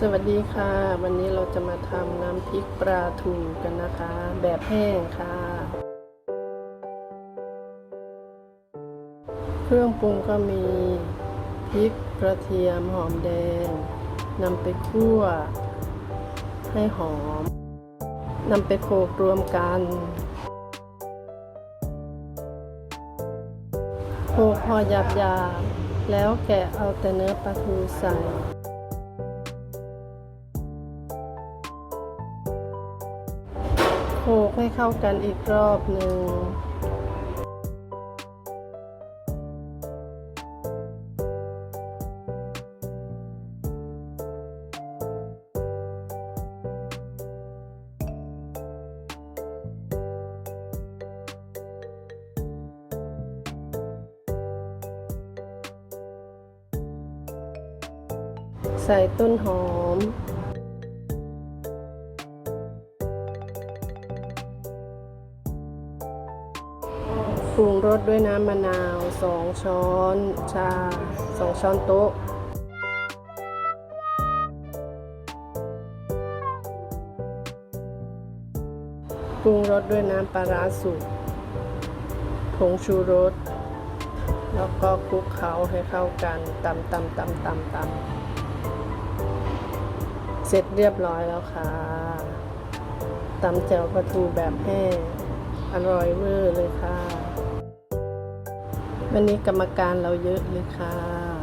สวัสดีค่ะ วันนี้เราจะมาทำน้ำพริกปลาทูกันนะคะ แบบแห้งค่ะ เครื่องปรุงก็มีพริกกระเทียมหอมแดงนำไปคั่ว ให้หอมนำไปโขลกรวมกันโขลกพอหยาบๆแล้วแกะเอาแต่เนื้อปลาทูใส่ โขลกให้เข้ากันอีกรอบหนึ่งใส่ต้นหอม ปรุงรสด้วยน้ำมะนาวสองช้อนชาสองช้อนโต๊ะ ปรุงรสด้วยน้ำปลาร้าสุกผงชูรส แล้วก็คลุกเคล้าให้เข้ากันตำตำตำตำตำเสร็จเรียบร้อยแล้วค่ะตำแจ่วปลาทูแบบแห้งอร่อยเวอร์เลยค่ะ วันนี้กรรมการเราเยอะเลยค่ะ